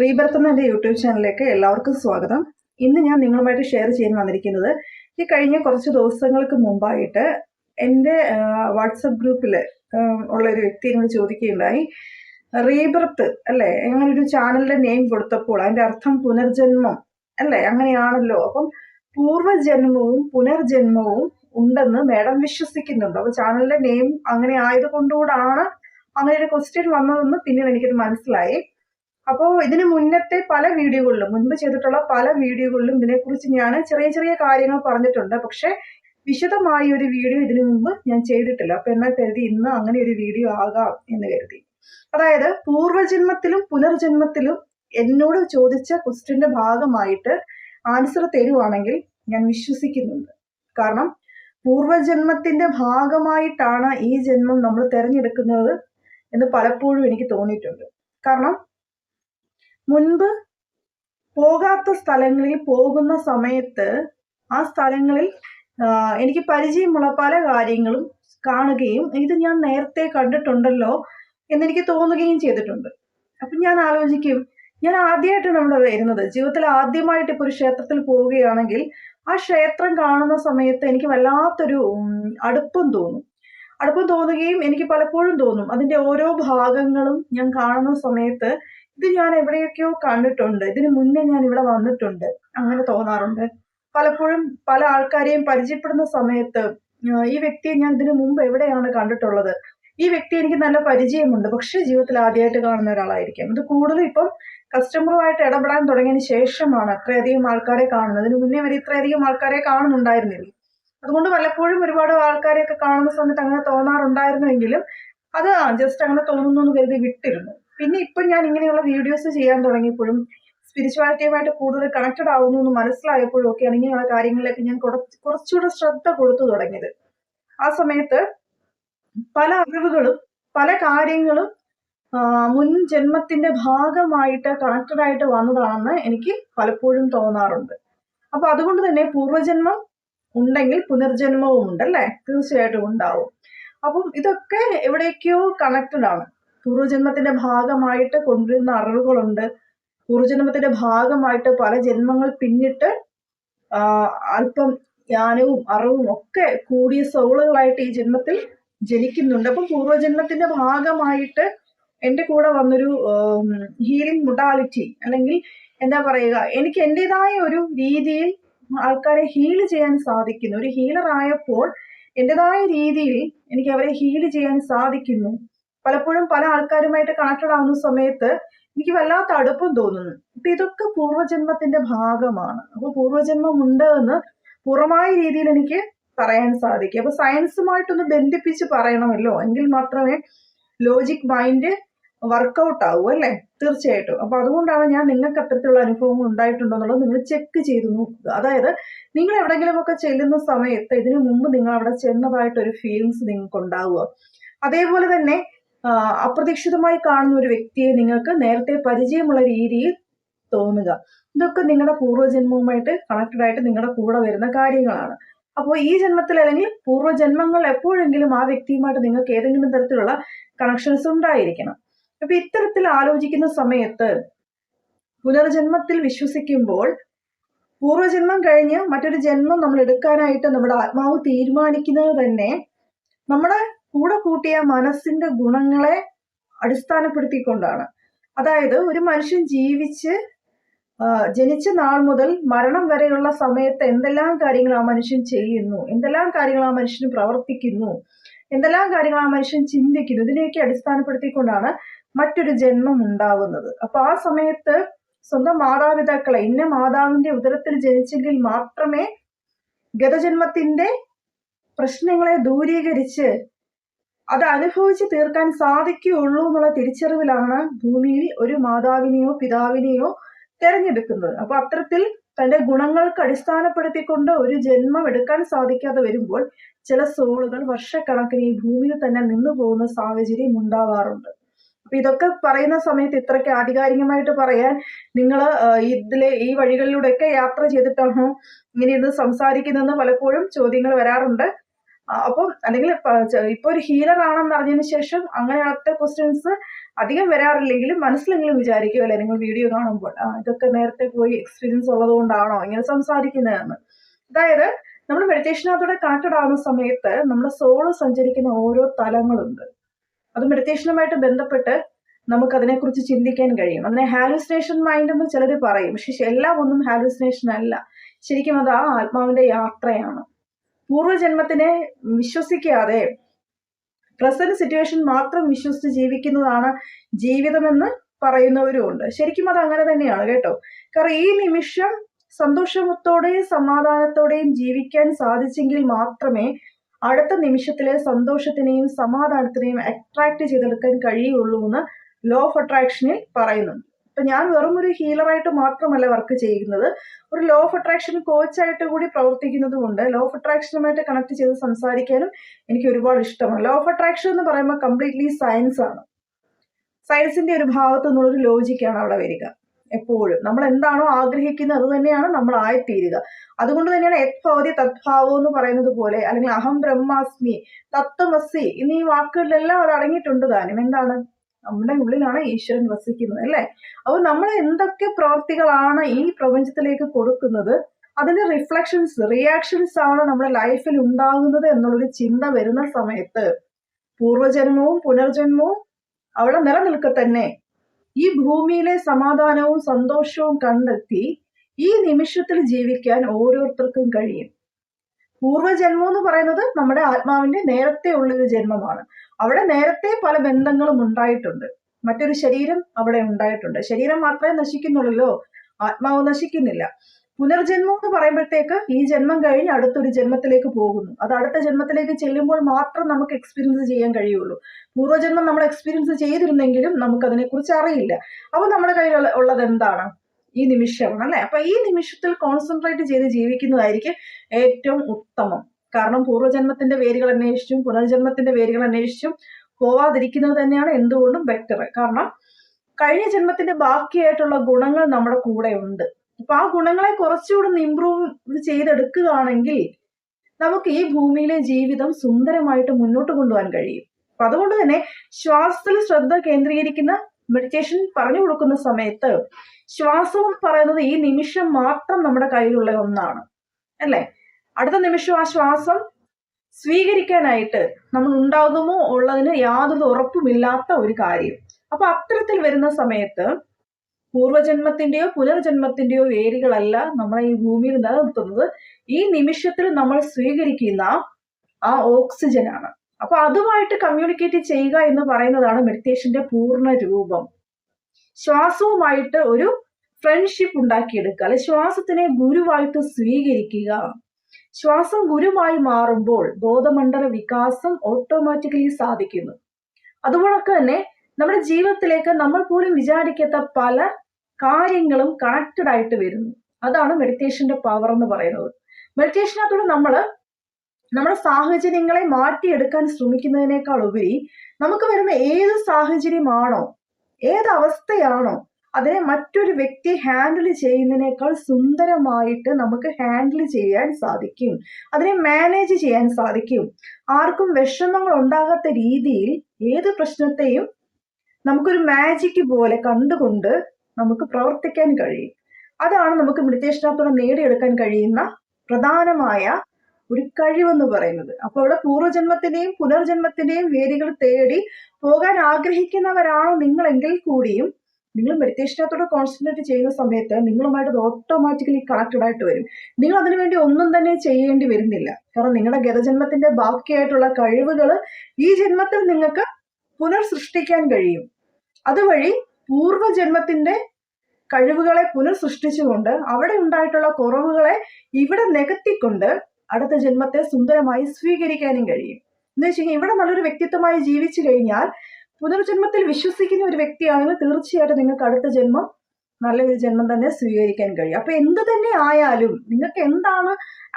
Rebirth എന്ന എന്റെ YouTube ചാനലിലേക്ക് എല്ലാവർക്കും സ്വാഗതം. ഇന്ന് ഞാൻ നിങ്ങളുമായിട്ട് ഷെയർ ചെയ്യാൻ വന്നിരിക്കുന്നത് ഈ കഴിഞ്ഞ കുറച്ച് ദിവസങ്ങൾക്ക് മുമ്പായിട്ട് എന്റെ വാട്സപ്പ് ഗ്രൂപ്പിൽ ഉള്ള ഒരു വ്യക്തി എന്നോട് ചോദിക്കുകയുണ്ടായി. റീബർത്ത് അല്ലേ? അങ്ങനെ ചാനലിന്റെ നെയിം കൊടുത്തപ്പോൾ അതിന്റെ അർത്ഥം പുനർജന്മം അല്ലേ? അങ്ങനെയാണല്ലോ. അപ്പം പൂർവജന്മവും പുനർജന്മവും ഉണ്ടെന്ന് മാഡം വിശ്വസിക്കുന്നുണ്ട്. അപ്പോൾ ചാനലിന്റെ നെയിം അങ്ങനെ ആയതുകൊണ്ടുകൂടാണ് അങ്ങനെ ഒരു ക്വസ്റ്റ്യൻ വന്നതെന്ന് പിന്നീട് എനിക്കത് മനസ്സിലായി. അപ്പോൾ ഇതിന് മുന്നത്തെ പല വീഡിയോകളിലും മുൻപ് ചെയ്തിട്ടുള്ള പല വീഡിയോകളിലും ഇതിനെക്കുറിച്ച് ഞാൻ ചെറിയ ചെറിയ കാര്യങ്ങൾ പറഞ്ഞിട്ടുണ്ട്. പക്ഷേ വിശദമായ ഒരു വീഡിയോ ഇതിനു മുമ്പ് ഞാൻ ചെയ്തിട്ടില്ല. അപ്പൊ എന്നാൽ കരുതി ഇന്ന് അങ്ങനെ ഒരു വീഡിയോ ആകാം എന്ന് കരുതി. അതായത് പൂർവജന്മത്തിലും പുനർജന്മത്തിലും എന്നോട് ചോദിച്ച ക്വസ്റ്റ്യന്റെ ഭാഗമായിട്ട് ആൻസർ തരുവാണെങ്കിൽ ഞാൻ വിശ്വസിക്കുന്നുണ്ട്. കാരണം പൂർവജന്മത്തിന്റെ ഭാഗമായിട്ടാണ് ഈ ജന്മം നമ്മൾ തിരഞ്ഞെടുക്കുന്നത് എന്ന് പലപ്പോഴും എനിക്ക് തോന്നിയിട്ടുണ്ട്. കാരണം മുൻപ് പോകാത്ത സ്ഥലങ്ങളിൽ പോകുന്ന സമയത്ത് ആ സ്ഥലങ്ങളിൽ എനിക്ക് പരിചയമുള്ള പല കാര്യങ്ങളും കാണുകയും ഇത് ഞാൻ നേരത്തെ കണ്ടിട്ടുണ്ടല്ലോ എന്നെനിക്ക് തോന്നുകയും ചെയ്തിട്ടുണ്ട്. അപ്പം ഞാൻ ആലോചിക്കും ഞാൻ ആദ്യമായിട്ടാണ് ഇവിടെ വരുന്നത്. ജീവിതത്തിൽ ആദ്യമായിട്ട് ഇപ്പോൾ ഒരു ക്ഷേത്രത്തിൽ പോവുകയാണെങ്കിൽ ആ ക്ഷേത്രം കാണുന്ന സമയത്ത് എനിക്ക് വല്ലാത്തൊരു അടുപ്പം തോന്നും. അടുപ്പം തോന്നുകയും എനിക്ക് പലപ്പോഴും തോന്നും. അതിന്റെ ഓരോ ഭാഗങ്ങളും ഞാൻ കാണുന്ന സമയത്ത് ഇത് ഞാൻ എവിടെയൊക്കെയോ കണ്ടിട്ടുണ്ട്. ഇതിനു മുന്നേ ഞാൻ ഇവിടെ വന്നിട്ടുണ്ട്. അങ്ങനെ തോന്നാറുണ്ട്. പലപ്പോഴും പല ആൾക്കാരെയും പരിചയപ്പെടുന്ന സമയത്ത് ഈ വ്യക്തിയെ ഞാൻ ഇതിനു മുമ്പ് എവിടെയാണ് കണ്ടിട്ടുള്ളത്? ഈ വ്യക്തി എനിക്ക് നല്ല പരിചയമുണ്ട്. പക്ഷേ ജീവിതത്തിൽ ആദ്യമായിട്ട് കാണുന്ന ഒരാളായിരിക്കും. ഇത് കൂടുതലും ഇപ്പം കസ്റ്റമറുമായിട്ട് ഇടപെടാൻ തുടങ്ങിയതിന് ശേഷമാണ് അത്രയധികം ആൾക്കാരെ കാണുന്നത്. അതിന് മുന്നേ വരെ ഇത്രയധികം ആൾക്കാരെ കാണുന്നുണ്ടായിരുന്നില്ല. അതുകൊണ്ട് പലപ്പോഴും ഒരുപാട് ആൾക്കാരെയൊക്കെ കാണുന്ന സമയത്ത് അങ്ങനെ തോന്നാറുണ്ടായിരുന്നുവെങ്കിലും അത് ജസ്റ്റ് അങ്ങനെ തോന്നുന്നു എന്ന് കരുതി വിട്ടിരുന്നു. പിന്നെ ഇപ്പം ഞാൻ ഇങ്ങനെയുള്ള വീഡിയോസ് ചെയ്യാൻ തുടങ്ങിയപ്പോഴും സ്പിരിച്വാലിറ്റിയുമായിട്ട് കൂടുതൽ കണക്റ്റഡ് ആവുന്നു എന്ന് മനസ്സിലായപ്പോഴും ഒക്കെയാണ് ഇങ്ങനെയുള്ള കാര്യങ്ങളിലേക്ക് ഞാൻ കുറച്ച് കുറച്ചുകൂടെ ശ്രദ്ധ കൊടുത്തു തുടങ്ങിയത്. ആ സമയത്ത് പല അറിവുകളും പല കാര്യങ്ങളും മുൻ ജന്മത്തിന്റെ ഭാഗമായിട്ട് കണക്റ്റഡ് ആയിട്ട് വന്നതാണെന്ന് എനിക്ക് പലപ്പോഴും തോന്നാറുണ്ട്. അപ്പൊ അതുകൊണ്ട് തന്നെ പൂർവജന്മം ഉണ്ടെങ്കിൽ പുനർജന്മവും ഉണ്ടല്ലേ തീർച്ചയായിട്ടും ഉണ്ടാവും. അപ്പം ഇതൊക്കെ എവിടേക്കോ കണക്റ്റഡ് ആണ്. പൂർവജന്മത്തിന്റെ ഭാഗമായിട്ട് കൊണ്ടുവരുന്ന അറിവുകളുണ്ട്. പൂർവജന്മത്തിന്റെ ഭാഗമായിട്ട് പല ജന്മങ്ങൾ പിന്നിട്ട് അല്പം ജ്ഞാനവും അറിവും ഒക്കെ കൂടിയ സോളുകളായിട്ട് ഈ ജന്മത്തിൽ ജനിക്കുന്നുണ്ട്. അപ്പം പൂർവജന്മത്തിന്റെ ഭാഗമായിട്ട് എന്റെ കൂടെ വന്നൊരു ഹീലിംഗ് മൊഡാലിറ്റി അല്ലെങ്കിൽ എന്താ പറയുക എനിക്ക് എന്റെതായ ഒരു രീതിയിൽ ആൾക്കാരെ ഹീൽ ചെയ്യാൻ സാധിക്കുന്നു. ഒരു ഹീലർ ആയപ്പോൾ എന്റെതായ രീതിയിൽ എനിക്ക് അവരെ ഹീൽ ചെയ്യാൻ സാധിക്കുന്നു. പലപ്പോഴും പല ആൾക്കാരുമായിട്ട് കണക്റ്റഡ് ആവുന്ന സമയത്ത് എനിക്ക് വല്ലാത്ത അടുപ്പം തോന്നുന്നു. അപ്പൊ ഇതൊക്കെ പൂർവജന്മത്തിന്റെ ഭാഗമാണ്. അപ്പൊ പൂർവജന്മം ഉണ്ട് എന്ന് പുറമായ രീതിയിൽ എനിക്ക് പറയാൻ സാധിക്കും. അപ്പൊ സയൻസുമായിട്ടൊന്ന് ബന്ധിപ്പിച്ച് പറയണമല്ലോ. എങ്കിൽ മാത്രമേ ലോജിക് മൈൻഡ് വർക്കൗട്ട് ആവൂ അല്ലേ? തീർച്ചയായിട്ടും. അപ്പൊ അതുകൊണ്ടാണ് ഞാൻ നിങ്ങൾക്ക് അത്തരത്തിലുള്ള അനുഭവങ്ങൾ ഉണ്ടായിട്ടുണ്ടോ എന്നുള്ളത് നിങ്ങൾ ചെക്ക് ചെയ്ത് നോക്കുക. അതായത് നിങ്ങൾ എവിടെങ്കിലുമൊക്കെ ചെല്ലുന്ന സമയത്ത് ഇതിനു മുമ്പ് നിങ്ങൾ അവിടെ ചെന്നതായിട്ടൊരു ഫീലിങ്സ് നിങ്ങൾക്ക് ഉണ്ടാവുക അതേപോലെ തന്നെ അപ്രതീക്ഷിതമായി കാണുന്ന ഒരു വ്യക്തിയെ നിങ്ങൾക്ക് നേരത്തെ പരിചയമുള്ള രീതിയിൽ തോന്നുക. ഇതൊക്കെ നിങ്ങളുടെ പൂർവജന്മവുമായിട്ട് കണക്റ്റഡ് ആയിട്ട് നിങ്ങളുടെ കൂടെ വരുന്ന കാര്യങ്ങളാണ്. അപ്പോൾ ഈ ജന്മത്തിൽ അല്ലെങ്കിൽ പൂർവജന്മങ്ങൾ എപ്പോഴെങ്കിലും ആ വ്യക്തിയുമായിട്ട് നിങ്ങൾക്ക് ഏതെങ്കിലും തരത്തിലുള്ള കണക്ഷൻസ് ഉണ്ടായിരിക്കണം. അപ്പൊ ഇത്തരത്തിൽ ആലോചിക്കുന്ന സമയത്ത് പുനർജന്മത്തിൽ വിശ്വസിക്കുമ്പോൾ പൂർവജന്മം കഴിഞ്ഞ് മറ്റൊരു ജന്മം നമ്മൾ എടുക്കാനായിട്ട് നമ്മുടെ ആത്മാവ് തീരുമാനിക്കുന്നത് തന്നെ നമ്മുടെ കൂടെ കൂട്ടിയ മനസ്സിന്റെ ഗുണങ്ങളെ അടിസ്ഥാനപ്പെടുത്തിക്കൊണ്ടാണ്. അതായത് ഒരു മനുഷ്യൻ ജീവിച്ച് ജനിച്ച നാൾ മുതൽ മരണം വരെയുള്ള സമയത്ത് എന്തെല്ലാം കാര്യങ്ങൾ ആ മനുഷ്യൻ ചെയ്യുന്നു എന്തെല്ലാം കാര്യങ്ങൾ ആ മനുഷ്യൻ പ്രവർത്തിക്കുന്നു എന്തെല്ലാം കാര്യങ്ങൾ ആ മനുഷ്യൻ ചിന്തിക്കുന്നു ഇതിനെയൊക്കെ അടിസ്ഥാനപ്പെടുത്തിക്കൊണ്ടാണ് മറ്റൊരു ജന്മം ഉണ്ടാവുന്നത്. അപ്പൊ ആ സമയത്ത് സ്വന്തം മാതാപിതാക്കളെ ഇന്ന മാതാവിന്റെ ഉദരത്തിൽ ജനിച്ചെങ്കിൽ മാത്രമേ ഗതജന്മത്തിന്റെ പ്രശ്നങ്ങളെ ദൂരീകരിച്ച് അത് അനുഭവിച്ച് തീർക്കാൻ സാധിക്കുകയുള്ളൂ എന്നുള്ള തിരിച്ചറിവിലാണ് ഭൂമിയിൽ ഒരു മാതാവിനെയോ പിതാവിനെയോ തെരഞ്ഞെടുക്കുന്നത്. അപ്പൊ അത്തരത്തിൽ തന്റെ ഗുണങ്ങൾക്ക് അടിസ്ഥാനപ്പെടുത്തിക്കൊണ്ട് ഒരു ജന്മം എടുക്കാൻ സാധിക്കാതെ വരുമ്പോൾ ചില സോളുകൾ വർഷക്കണക്കിന് ഈ ഭൂമിയിൽ തന്നെ നിന്നു പോകുന്ന സാഹചര്യം ഉണ്ടാവാറുണ്ട്. അപ്പൊ ഇതൊക്കെ പറയുന്ന സമയത്ത് ഇത്രയ്ക്ക് ആധികാരികമായിട്ട് പറയാൻ നിങ്ങൾ ഇതിലെ ഈ വഴികളിലൂടെയൊക്കെ യാത്ര ചെയ്തിട്ടാണോ ഇങ്ങനെ ഇത് സംസാരിക്കുന്നതെന്ന് പലപ്പോഴും ചോദ്യങ്ങൾ വരാറുണ്ട്. അപ്പം അല്ലെങ്കിൽ ഇപ്പൊ ഒരു ഹീലർ ആണെന്ന് അറിഞ്ഞതിന് ശേഷം അങ്ങനെയുള്ള ക്വസ്റ്റ്യൻസ് അധികം വരാറില്ലെങ്കിലും മനസ്സിലെങ്കിലും വിചാരിക്കുമല്ലേ നിങ്ങൾ വീഡിയോ കാണുമ്പോൾ. ഇതൊക്കെ നേരത്തെ പോയി എക്സ്പീരിയൻസ് ഉള്ളത് കൊണ്ടാണോ ഇങ്ങനെ സംസാരിക്കുന്നതെന്ന്. അതായത് നമ്മൾ മെഡിറ്റേഷനകത്തൂടെ കണക്റ്റഡ് ആവുന്ന സമയത്ത് നമ്മുടെ സോൾ സഞ്ചരിക്കുന്ന ഓരോ തലങ്ങളുണ്ട്. അത് മെഡിറ്റേഷനുമായിട്ട് ബന്ധപ്പെട്ട് നമുക്ക് അതിനെക്കുറിച്ച് ചിന്തിക്കാൻ കഴിയും. അതിനെ ഹാലുസിനേഷൻ മൈൻഡ് എന്ന് ചിലർ പറയും. പക്ഷെ എല്ലാം ഒന്നും ഹാലുസിനേഷൻ അല്ല. ശരിക്കും അത് ആ ആത്മാവിന്റെ യാത്രയാണ്. പൂർവജന്മത്തിനെ വിശ്വസിക്കാതെ പ്രസന്റ് സിറ്റുവേഷൻ മാത്രം വിശ്വസിച്ച് ജീവിക്കുന്നതാണ് ജീവിതമെന്ന് പറയുന്നവരുമുണ്ട്. ശരിക്കും അത് അങ്ങനെ തന്നെയാണ് കേട്ടോ. കാരണം ഈ നിമിഷം സന്തോഷത്തോടെയും സമാധാനത്തോടെയും ജീവിക്കാൻ സാധിച്ചെങ്കിൽ മാത്രമേ അടുത്ത നിമിഷത്തിലെ സന്തോഷത്തിനെയും സമാധാനത്തിനെയും അട്രാക്ട് ചെയ്തെടുക്കാൻ കഴിയുള്ളൂ എന്ന് ലോ ഓഫ് അട്രാക്ഷനിൽ പറയുന്നുണ്ട്. ഇപ്പൊ ഞാൻ വെറും ഒരു ഹീലറായിട്ട് മാത്രമല്ല വർക്ക് ചെയ്യുന്നത്. ഒരു ലോ ഓഫ് അട്രാക്ഷൻ കോച്ചായിട്ട് കൂടി പ്രവർത്തിക്കുന്നത് കൊണ്ട് ലോ ഓഫ് അട്രാക്ഷനുമായിട്ട് കണക്ട് ചെയ്ത് സംസാരിക്കാനും എനിക്ക് ഒരുപാട് ഇഷ്ടമാണ്. ലോ ഓഫ് അട്രാക്ഷൻ എന്ന് പറയുമ്പോൾ കംപ്ലീറ്റ്ലി സയൻസ് ആണ്. സയൻസിന്റെ ഒരു ഭാഗത്തു നിന്നുള്ളൊരു ലോജിക്കാണ് അവിടെ വരിക. എപ്പോഴും. നമ്മൾ എന്താണോ ആഗ്രഹിക്കുന്നത് അത് തന്നെയാണ് നമ്മൾ ആയിത്തീരുക. അതുകൊണ്ട് തന്നെയാണ് യത്ഭവതി തദ്ഭാവം എന്ന് പറയുന്നത് പോലെ അല്ലെങ്കിൽ അഹം ബ്രഹ്മാസ്മി തത്വമസി എന്നീ വാക്കുകളിലെല്ലാം അത് അടങ്ങിയിട്ടുണ്ട് താനും. എന്താണ്? നമ്മുടെ ഉള്ളിലാണ് ഈശ്വരൻ വസിക്കുന്നത് അല്ലേ? അപ്പോൾ നമ്മൾ എന്തൊക്കെ പ്രവർത്തികളാണ് ഈ പ്രപഞ്ചത്തിലേക്ക് കൊടുക്കുന്നത് അതിന്റെ റിഫ്ലക്ഷൻസ് റിയാക്ഷൻസ് ആണ് നമ്മുടെ ലൈഫിൽ ഉണ്ടാകുന്നത് എന്നുള്ളൊരു ചിന്ത വരുന്ന സമയത്ത് പൂർവജന്മവും പുനർജന്മവും അവിടെ നിലനിൽക്കെ തന്നെ ഈ ഭൂമിയിലെ സമാധാനവും സന്തോഷവും കണ്ടെത്തി ഈ നിമിഷത്തിൽ ജീവിക്കാൻ ഓരോരുത്തർക്കും കഴിയും. പൂർവജന്മം എന്ന് പറയുന്നത് നമ്മുടെ ആത്മാവിന്റെ നേരത്തെ ഉള്ളൊരു ജന്മമാണ്. അവിടെ നേരത്തെ പല ബന്ധങ്ങളും ഉണ്ടായിട്ടുണ്ട്. മറ്റൊരു ശരീരം അവിടെ ഉണ്ടായിട്ടുണ്ട്. ശരീരം മാത്രമേ നശിക്കുന്നുള്ളൂ ആത്മാവ് നശിക്കുന്നില്ല. പുനർജന്മം എന്ന് പറയുമ്പോഴത്തേക്ക് ഈ ജന്മം കഴിഞ്ഞ് അടുത്തൊരു ജന്മത്തിലേക്ക് പോകുന്നു. അത് അടുത്ത ജന്മത്തിലേക്ക് ചെല്ലുമ്പോൾ മാത്രം നമുക്ക് എക്സ്പീരിയൻസ് ചെയ്യാൻ കഴിയുള്ളൂ. പൂർവജന്മം നമ്മൾ എക്സ്പീരിയൻസ് ചെയ്തിരുന്നെങ്കിലും നമുക്ക് അതിനെക്കുറിച്ച് അറിയില്ല. അപ്പൊ നമ്മുടെ കയ്യിൽ ഉള്ളത് എന്താണ്? ഈ നിമിഷമാണ് അല്ലെ? അപ്പൊ ഈ നിമിഷത്തിൽ കോൺസെൻട്രേറ്റ് ചെയ്ത് ജീവിക്കുന്നതായിരിക്കും ഏറ്റവും ഉത്തമം. കാരണം പൂർവജന്മത്തിന്റെ വേരുകൾ അന്വേഷിച്ചും പുനർജന്മത്തിന്റെ വേരുകൾ അന്വേഷിച്ചും പോവാതിരിക്കുന്നത് തന്നെയാണ് എന്തുകൊണ്ടും ബെറ്റർ കാരണം കഴിഞ്ഞ ജന്മത്തിന്റെ ബാക്കിയായിട്ടുള്ള ഗുണങ്ങൾ നമ്മുടെ കൂടെ ഉണ്ട്. അപ്പൊ ആ ഗുണങ്ങളെ കുറച്ചുകൂടെ ഇമ്പ്രൂവ് ചെയ്തെടുക്കുകയാണെങ്കിൽ നമുക്ക് ഈ ഭൂമിയിലെ ജീവിതം സുന്ദരമായിട്ട് മുന്നോട്ട് കൊണ്ടുപോകാൻ കഴിയും. അപ്പൊ അതുകൊണ്ട് തന്നെ ശ്വാസത്തിൽ ശ്രദ്ധ കേന്ദ്രീകരിക്കുന്ന മെഡിറ്റേഷൻ പറഞ്ഞു കൊടുക്കുന്ന സമയത്ത് ശ്വാസം എന്ന് പറയുന്നത് ഈ നിമിഷം മാത്രം നമ്മുടെ കയ്യിലുള്ള ഒന്നാണ്. അല്ലേ? അടുത്ത നിമിഷം ആ ശ്വാസം സ്വീകരിക്കാനായിട്ട് നമ്മൾ ഉണ്ടാകുമോ ഉള്ളതിന് യാതൊരു ഉറപ്പുമില്ലാത്ത ഒരു കാര്യം. അപ്പൊ അത്തരത്തിൽ വരുന്ന സമയത്ത് പൂർവജന്മത്തിന്റെയോ പുനർജന്മത്തിന്റെയോ വേരുകളല്ല നമ്മളെ ഈ ഭൂമിയിൽ നിലനിർത്തുന്നത്. ഈ നിമിഷത്തിൽ നമ്മൾ സ്വീകരിക്കുന്ന ആ ഓക്സിജനാണ്. അപ്പൊ അതുമായിട്ട് കമ്മ്യൂണിക്കേറ്റ് ചെയ്യുക എന്ന് പറയുന്നതാണ് മെഡിറ്റേഷന്റെ പൂർണ രൂപം. ശ്വാസവുമായിട്ട് ഒരു ഫ്രണ്ട്ഷിപ്പ് ഉണ്ടാക്കിയെടുക്കുക. അല്ലെ? ശ്വാസത്തിനെ ഗുരുവായിട്ട് സ്വീകരിക്കുക. ശ്വാസം ഗുരുവായി മാറുമ്പോൾ ബോധമണ്ഡല വികാസം ഓട്ടോമാറ്റിക്കലി സാധിക്കുന്നു. അതുപോലൊക്കെ തന്നെ നമ്മുടെ ജീവിതത്തിലേക്ക് നമ്മൾ പോലും വിചാരിക്കാത്ത പല കാര്യങ്ങളും കണക്റ്റഡ് ആയിട്ട് വരുന്നു. അതാണ് മെഡിറ്റേഷന്റെ പവർ എന്ന് പറയുന്നത്. മെഡിറ്റേഷനകത്തൂടെ നമ്മൾ നമ്മുടെ സാഹചര്യങ്ങളെ മാറ്റിയെടുക്കാൻ ശ്രമിക്കുന്നതിനേക്കാൾ ഉപരി നമുക്ക് വരുന്ന ഏത് സാഹചര്യമാണോ ഏത് അവസ്ഥയാണോ അതിനെ മറ്റൊരു വ്യക്തി ഹാൻഡിൽ ചെയ്യുന്നതിനേക്കാൾ സുന്ദരമായിട്ട് നമുക്ക് ഹാൻഡിൽ ചെയ്യാൻ സാധിക്കും. അതിനെ മാനേജ് ചെയ്യാൻ സാധിക്കും. ആർക്കും വിഷമങ്ങൾ ഉണ്ടാകാത്ത രീതിയിൽ ഏത് പ്രശ്നത്തെയും നമുക്കൊരു മാജിക് പോലെ കണ്ടുകൊണ്ട് നമുക്ക് പ്രവർത്തിക്കാൻ കഴിയും. അതാണ് നമുക്ക് മെഡിറ്റേഷനകത്തൂടെ നേടിയെടുക്കാൻ കഴിയുന്ന പ്രധാനമായ ഒരു കഴിവെന്ന് പറയുന്നത്. അപ്പോൾ അവിടെ പൂർവജന്മത്തിന്റെയും പുനർജന്മത്തിന്റെയും വേരുകൾ തേടി പോകാൻ ആഗ്രഹിക്കുന്നവരാണോ നിങ്ങളെങ്കിൽ കൂടിയും നിങ്ങൾ മെഡിറ്റേഷനകത്തോടെ കോൺസെൻട്രേറ്റ് ചെയ്യുന്ന സമയത്ത് നിങ്ങളുമായിട്ട് ഓട്ടോമാറ്റിക്കലി കണക്റ്റഡ് ആയിട്ട് വരും. നിങ്ങൾ അതിനുവേണ്ടി ഒന്നും തന്നെ ചെയ്യേണ്ടി വരുന്നില്ല. കാരണം നിങ്ങളുടെ ഗതജന്മത്തിന്റെ ബാക്കിയായിട്ടുള്ള കഴിവുകൾ ഈ ജന്മത്തിൽ നിങ്ങൾക്ക് പുനർസൃഷ്ടിക്കാൻ കഴിയും. അതുവഴി പൂർവജന്മത്തിന്റെ കഴിവുകളെ പുനഃസൃഷ്ടിച്ചുകൊണ്ട് അവിടെ ഉണ്ടായിട്ടുള്ള കുറവുകളെ ഇവിടെ നികത്തിക്കൊണ്ട് അടുത്ത ജന്മത്തെ സുന്ദരമായി സ്വീകരിക്കാനും കഴിയും. എന്ന് വെച്ച് കഴിഞ്ഞാൽ ഇവിടെ നല്ലൊരു വ്യക്തിത്വമായി ജീവിച്ചു കഴിഞ്ഞാൽ പുനർജന്മത്തിൽ വിശ്വസിക്കുന്ന ഒരു വ്യക്തിയാണെങ്കിൽ തീർച്ചയായിട്ടും നിങ്ങൾക്ക് അടുത്ത ജന്മം നല്ലൊരു ജന്മം തന്നെ സ്വീകരിക്കാൻ കഴിയും. അപ്പൊ എന്ത് തന്നെ ആയാലും നിങ്ങൾക്ക് എന്താണ്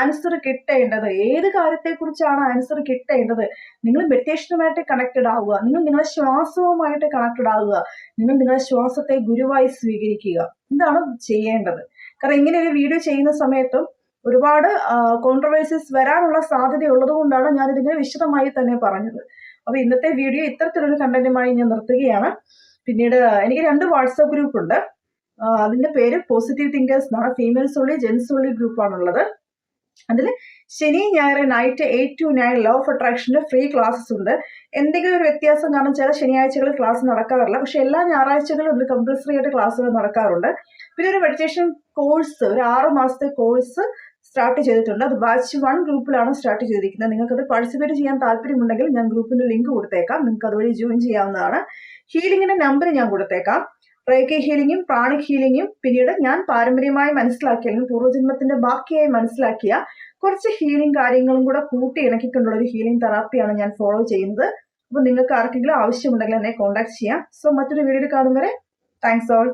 ആൻസർ കിട്ടേണ്ടത്? ഏത് കാര്യത്തെക്കുറിച്ചാണ് ആൻസർ കിട്ടേണ്ടത്? നിങ്ങൾ മെഡിറ്റേഷനുമായിട്ട് കണക്റ്റഡ് ആവുക. നിങ്ങൾ നിങ്ങളുടെ ശ്വാസവുമായിട്ട് കണക്റ്റഡ് ആവുക. നിങ്ങൾ നിങ്ങളുടെ ശ്വാസത്തെ ഗുരുവായി സ്വീകരിക്കുക. എന്താണ് ചെയ്യേണ്ടത്? കാരണം ഇങ്ങനെ ഒരു വീഡിയോ ചെയ്യുന്ന സമയത്തും ഒരുപാട് കോൺട്രവേഴ്സീസ് വരാനുള്ള സാധ്യതയുള്ളത് കൊണ്ടാണ് ഞാനിതിങ്ങനെ വിശദമായി തന്നെ പറഞ്ഞത്. അപ്പോൾ ഇന്നത്തെ വീഡിയോ ഇത്തരത്തിലൊരു കണ്ടന്റുമായി ഞാൻ നിർത്തുകയാണ്. പിന്നീട് എനിക്ക് രണ്ട് വാട്സപ്പ് ഗ്രൂപ്പ് ഉണ്ട്. അതിന്റെ പേര് പോസിറ്റീവ് തിങ്കേഴ്സ് എന്നാണ്. ഫീമെയിൽസ് ഉള്ളി ജെൻസ് ഉള്ളി ഗ്രൂപ്പാണുള്ളത് അതിൽ ശനി ഞായർ night eight to nine law of അട്രാക്ഷന്റെ free classes ഉണ്ട്. എന്തെങ്കിലും ഒരു വ്യത്യാസം കാരണം ചില ശനിയാഴ്ചകളിൽ ക്ലാസ് നടക്കാറില്ല. പക്ഷെ എല്ലാ ഞായറാഴ്ചകളും ഇതിൽ കമ്പൽസറി ആയിട്ട് ക്ലാസ്സുകൾ നടക്കാറുണ്ട്. പിന്നെ ഒരു മെഡിറ്റേഷൻ കോഴ്സ് ഒരു ആറ് മാസത്തെ കോഴ്സ് സ്റ്റാർട്ട് ചെയ്തിട്ടുണ്ട്. അത് ബാച്ച് വൺ ഗ്രൂപ്പിലാണ് സ്റ്റാർട്ട് ചെയ്തിരിക്കുന്നത്. നിങ്ങൾക്കത് പാർട്ടിസിപ്പേറ്റ് ചെയ്യാൻ താല്പര്യമുണ്ടെങ്കിൽ ഞാൻ ഗ്രൂപ്പിന്റെ ലിങ്ക് കൊടുത്തേക്കാം. നിങ്ങൾക്ക് അതുവഴി ജോയിൻ ചെയ്യാവുന്നതാണ്. ഹീലിംഗിന്റെ നമ്പർ ഞാൻ കൊടുത്തേക്കാം. റേക്കി ഹീലിംഗും പ്രാണിക് ഹീലിംഗും പിന്നീട് ഞാൻ പാരമ്പര്യമായി മനസ്സിലാക്കിയ അല്ലെങ്കിൽ പൂർവജന്മത്തിന്റെ ബാക്കിയായി മനസ്സിലാക്കിയ കുറച്ച് ഹീലിംഗ് കാര്യങ്ങളും കൂടെ കൂട്ടി ഇണക്കിക്കൊണ്ടുള്ള ഒരു ഹീലിംഗ് തെറാപ്പിയാണ് ഞാൻ ഫോളോ ചെയ്യുന്നത്. അപ്പോൾ നിങ്ങൾക്ക് ആർക്കെങ്കിലും ആവശ്യമുണ്ടെങ്കിൽ എന്നെ കോൺടാക്ട് ചെയ്യാം. സോ മറ്റൊരു വീഡിയോയിൽ കാണും വരെ. Thanks all